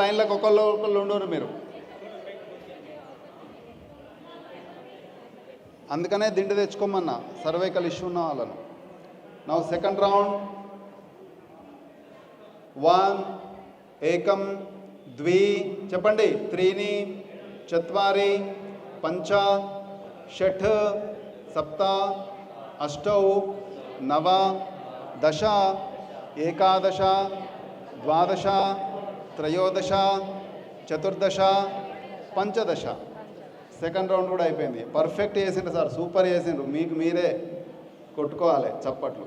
రెండు లైన్లకు ఒకళ్ళు ఒకళ్ళు ఉండరు మీరు. అందుకనే దిండి తెచ్చుకోమన్నా సర్వైకల్ ఇష్యూ ఉన్న వాళ్ళను. నా సెకండ్ రౌండ్ వన్ ఏకం ద్వి చెప్పండి త్రీని చత్వారి పంచ షట్ సప్త అష్టౌ నవ దశ ఏకాదశ ద్వాదశ త్రయోదశ చతుర్దశ పంచదశ. సెకండ్ రౌండ్ కూడా అయిపోయింది. పర్ఫెక్ట్ చేసిండ్రు సార్ సూపర్ చేసిండ్రు. మీకు మీరే కొట్టుకోవాలి చప్పట్లు.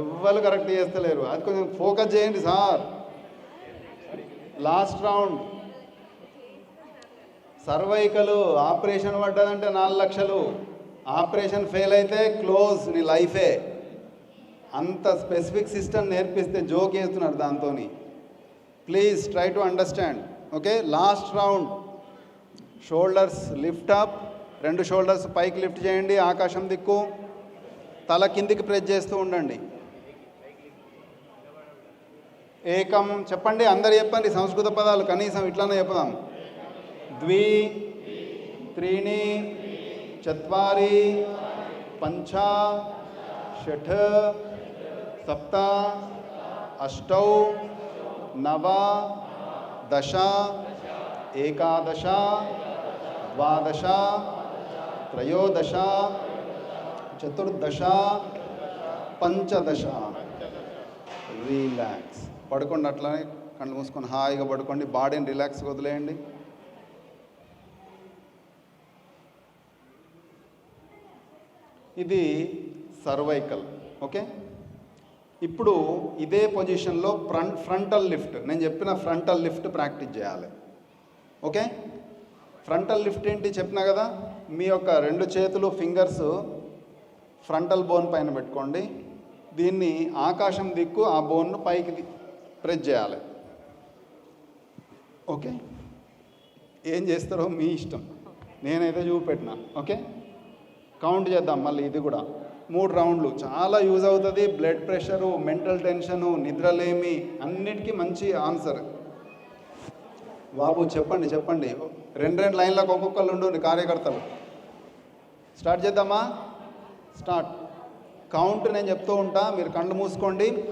ఎవ్వరు కరెక్ట్ చేస్తలేరు. అది కొంచెం ఫోకస్ చేయండి sir. Last round cervical operation పడ్డదంటే నాలుగు లక్షలు. ఆపరేషన్ ఫెయిల్ అయితే క్లోజ్ నీ లైఫే అంత స్పెసిఫిక్ సిస్టమ్ నేర్పిస్తే జోక్ వేస్తున్నారు దాంతో please try to understand okay last round shoulders lift up రెండు షోల్డర్స్ పైకి లిఫ్ట్ చేయండి. ఆకాశం దిక్కు. తల కిందికి ప్రెస్ చేస్తూ ఉండండి. ఏకం చెప్పండి అందరు చెప్పండి సంస్కృత పదాలు కనీసం ఇట్లానే చెప్పుదాం. ద్వి త్రీణి చత్వారి పంచ షట్ సప్త అష్టౌ నవ దశ ఏకాదశ ద్వాదశ త్రయోదశ చతుర్దశ పంచదశ. రిలాక్స్ పడుకోండి అట్లానే కళ్ళు మూసుకొని హాయిగా పడుకోండి. బాడీని రిలాక్స్ వదిలేయండి. ఇది సర్వైకల్. ఓకే? ఇప్పుడు ఇదే పొజిషన్లో ఫ్రంట్ ఫ్రంటల్ లిఫ్ట్ నేను చెప్పిన ఫ్రంటల్ లిఫ్ట్ ప్రాక్టీస్ చేయాలి. ఓకే? ఫ్రంటల్ లిఫ్ట్ ఏంటి చెప్పినా కదా మీ యొక్క రెండు చేతులు ఫింగర్స్ ఫ్రంటల్ బోన్ పైన పెట్టుకోండి. దీన్ని ఆకాశం దిక్కు ఆ బోన్ను పైకి ప్రెస్ చేయాలి. ఓకే? ఏం చేస్తారో మీ ఇష్టం. నేనైతే చూపెట్టినా. ఓకే? కౌంట్ చేద్దాం మళ్ళీ ఇది కూడా. మూడు రౌండ్లు. చాలా యూజ్ అవుతుంది. బ్లడ్ ప్రెషరు మెంటల్ టెన్షను నిద్రలేమి అన్నిటికీ మంచి ఆన్సర్. బాబు చెప్పండి చెప్పండి. రెండు రెండు లైన్లకు ఒక్కొక్కరు ఉండు కార్యకర్తలు. స్టార్ట్ చేద్దామా? స్టార్ట్. కౌంట్ నేను చెప్తూ ఉంటా. మీరు కళ్ళు మూసుకోండి.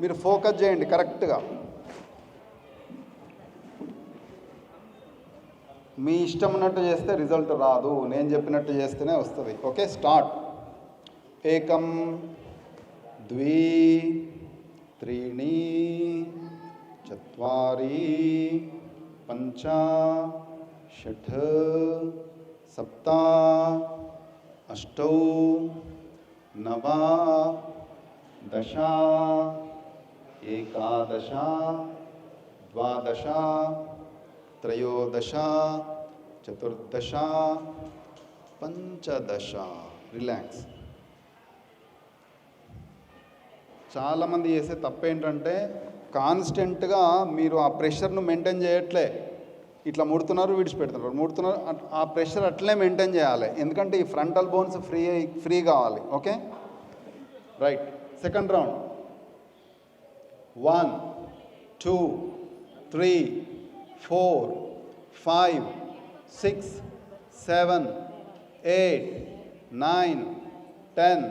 మీరు ఫోకస్ చేయండి కరెక్ట్గా. మీ ఇష్టం ఉన్నట్టు చేస్తే రిజల్ట్ రాదు. నేను చెప్పినట్టు చేస్తేనే వస్తుంది. Okay start. ఏకం ద్వి త్రీణి చత్వారి పంచ షఠ్ సప్త అష్టౌ నవ దశ ఏకాదశ ద్వాదశ త్రయోదశ చతుర్దశ పంచదశ రిలాక్స్ చాలామంది చేసే తప్పు ఏంటంటే కాన్స్టెంట్గా మీరు ఆ ప్రెషర్ను మెయింటైన్ చేయట్లే. ఇట్లా ముడుతున్నారు విడిచిపెడుతున్నారు. ముడుతున్నారు ఆ ప్రెషర్ అట్లే మెయింటైన్ చేయాలి. ఎందుకంటే ఈ ఫ్రంటల్ బోన్స్ ఫ్రీ ఫ్రీ కావాలి. Okay right second round one two three four five six seven eight nine ten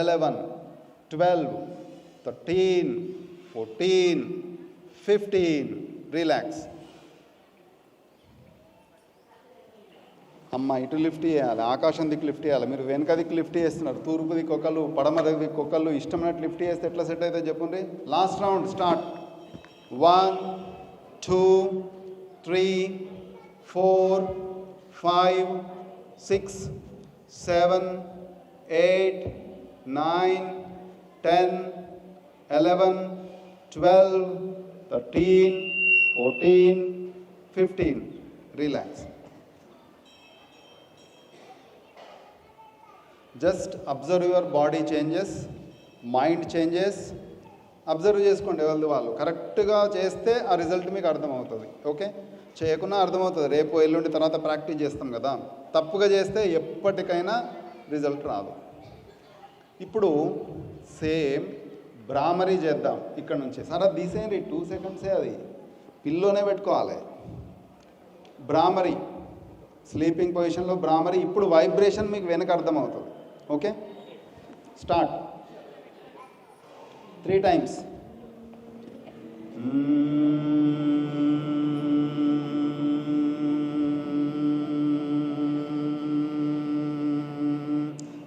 eleven twelve thirteen fourteen fifteen relax అమ్మ ఇటు లిఫ్ట్ చేయాలి. ఆకాశం దిక్కు లిఫ్ట్ చేయాలి. మీరు వెనక దిక్కు లిఫ్ట్ చేస్తున్నారు. తూర్పు దిక్కు ఒకళ్ళు పడమర దిక్కు ఒకళ్ళు ఇష్టమైనట్టు లిఫ్ట్ చేస్తే ఎట్లా సెట్ అయితే చెప్పండి? Last round start one two three four five six seven eight nine ten eleven twelve thirteen fourteen fifteen relax just observe your body changes mind changes observe చేసుకోండి ఎవరిది వాళ్ళు. కరెక్ట్గా చేస్తే ఆ రిజల్ట్ మీకు అర్థమవుతుంది. ఓకే చేయకున్నా అర్థమవుతుంది. రేపు ఎల్లుండి తర్వాత ప్రాక్టీస్ చేస్తాం కదా. తప్పుగా చేస్తే ఎప్పటికైనా రిజల్ట్ రాదు. ఇప్పుడు సేమ్ బ్రామరీ చేద్దాం ఇక్కడ నుంచి. సార్ అది తీసేయండి. టూ సెకండ్సే అది. పిల్లోనే పెట్టుకోవాలి. బ్రామరీ స్లీపింగ్ పొజిషన్లో బ్రామరీ ఇప్పుడు వైబ్రేషన్ మీకు వెనక అర్థమవుతుంది. Okay start three times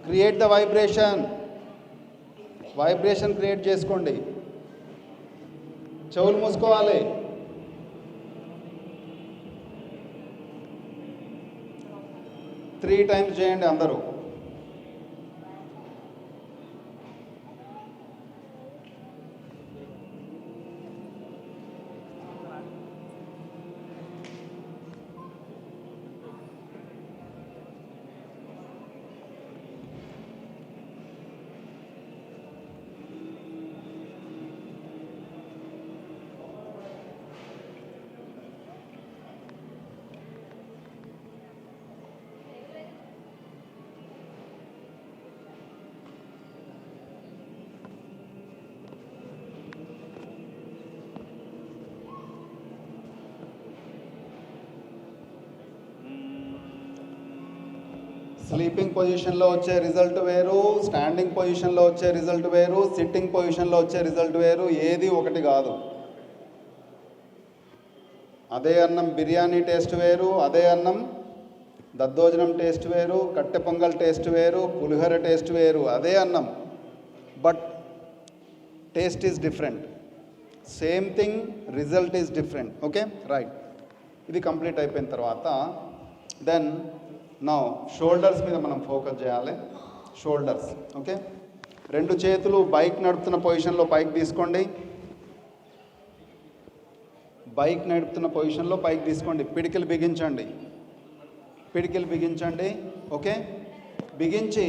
create the vibration vibration create చేసుకోండి. చెవులు మూసుకోవాలి. త్రీ టైమ్స్ చేయండి అందరూ. స్లీపింగ్ పొజిషన్లో వచ్చే రిజల్ట్ వేరు స్టాండింగ్ పొజిషన్లో వచ్చే రిజల్ట్ వేరు సిట్టింగ్ పొజిషన్లో వచ్చే రిజల్ట్ వేరు ఏది ఒకటి కాదు. అదే అన్నం బిర్యానీ టేస్ట్ వేరు అదే అన్నం దద్దోజనం టేస్ట్ వేరు కట్టె పొంగల్ టేస్ట్ వేరు పులిహోర టేస్ట్ వేరు అదే అన్నం. But taste is different same thing result is different okay right ఇది కంప్లీట్ అయిపోయిన తర్వాత దెన్ నా షోల్డర్స్ మీద మనం ఫోకస్ చేయాలి. షోల్డర్స్ ఓకే రెండు చేతులు బైక్ నడుపుతున్న పొజిషన్లో పైకి తీసుకోండి. బైక్ నడుపుతున్న పొజిషన్లో పైకి తీసుకోండి. పిడికిలు బిగించండి. పిడికిలు బిగించండి ఓకే బిగించి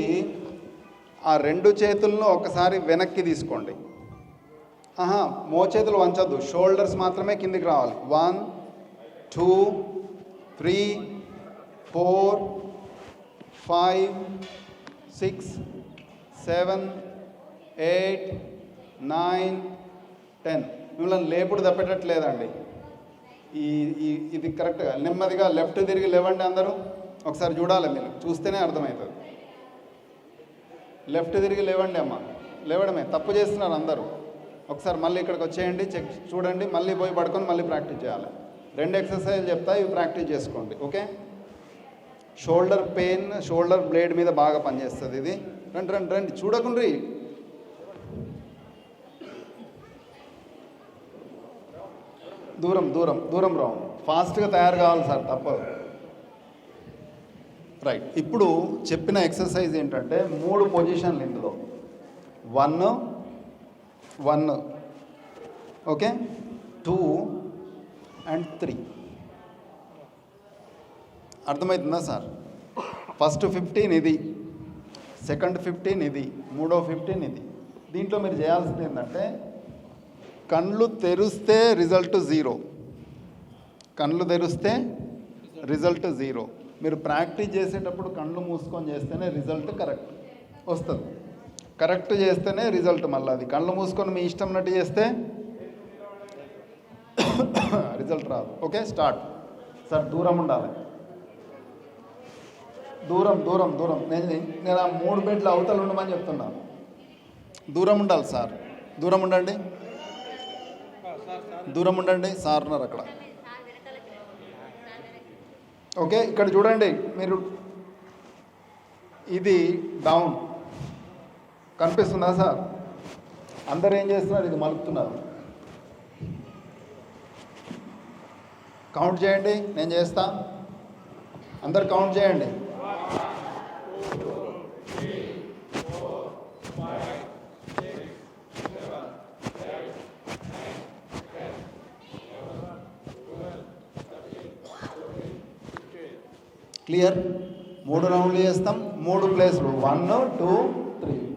ఆ రెండు చేతులను ఒకసారి వెనక్కి తీసుకోండి. ఆహా మోచేతులు వంచద్దు. షోల్డర్స్ మాత్రమే కిందికి రావాలి. One two three four five six seven eight nine ten. మిమ్మల్ని లేపుడు తప్పేటట్లేదండి. ఈ ఈ ఇది కరెక్ట్గా నెమ్మదిగా లెఫ్ట్ తిరిగి లేవండి అందరూ. ఒకసారి చూడాలి మీరు. చూస్తేనే అర్థమవుతుంది. లెఫ్ట్ తిరిగి లేవండి అమ్మ. లేవడమే. తప్పు చేస్తున్నారు అందరూ. ఒకసారి మళ్ళీ ఇక్కడికి వచ్చేయండి చెక్ చూడండి మళ్ళీ పోయి పడుకొని మళ్ళీ ప్రాక్టీస్ చేయాలి. రెండు ఎక్సర్సైజ్ చెప్తా ఇవి ప్రాక్టీస్ చేసుకోండి. Okay? Shoulder pain shoulder blade మీద బాగా పనిచేస్తుంది ఇది. రండి రండి రండి. చూడకుండ్రి. దూరం దూరం దూరం రావు. ఫాస్ట్గా తయారు కావాలి సార్ తప్పదు. రైట్. ఇప్పుడు చెప్పిన ఎక్సర్సైజ్ ఏంటంటే మూడు పొజిషన్లు ఇందులో. One one. Okay? Two and three. అర్థమవుతుందా సార్? ఫస్ట్ ఫిఫ్టీన్ ఇది సెకండ్ ఫిఫ్టీన్ ఇది మూడో ఫిఫ్టీన్ ఇది దీంట్లో మీరు చేయాల్సింది ఏంటంటే కళ్ళు తెరిస్తే రిజల్ట్ జీరో. కళ్ళు తెరిస్తే రిజల్ట్ జీరో. మీరు ప్రాక్టీస్ చేసేటప్పుడు కళ్ళు మూసుకొని చేస్తేనే రిజల్ట్ కరెక్ట్ వస్తుంది. కరెక్ట్ చేస్తేనే రిజల్ట్ మళ్ళీ అది. కళ్ళు మూసుకొని మీ ఇష్టం నట్టు చేస్తే రిజల్ట్ రాదు. Okay start. సార్ దూరం ఉండాలి. దూరం దూరం దూరం. నేను నేను ఆ మూడు బెడ్లు అవతల ఉండమని చెప్తున్నాను దూరం ఉండాలి సార్. దూరం ఉండండి. దూరం ఉండండి. సార్ ఉన్నారు అక్కడ. ఓకే ఇక్కడ చూడండి. మీరు ఇది డౌన్ కనిపిస్తుందా సార్? అందరు ఏం చేస్తున్నారు? ఇది మలుపుతున్నారు. కౌంట్ చేయండి. నేను చేస్తా. అందరు కౌంట్ చేయండి. క్లియర్? మూడు రౌండ్లు చేస్తాం. మూడు ప్లేస్లు. One two three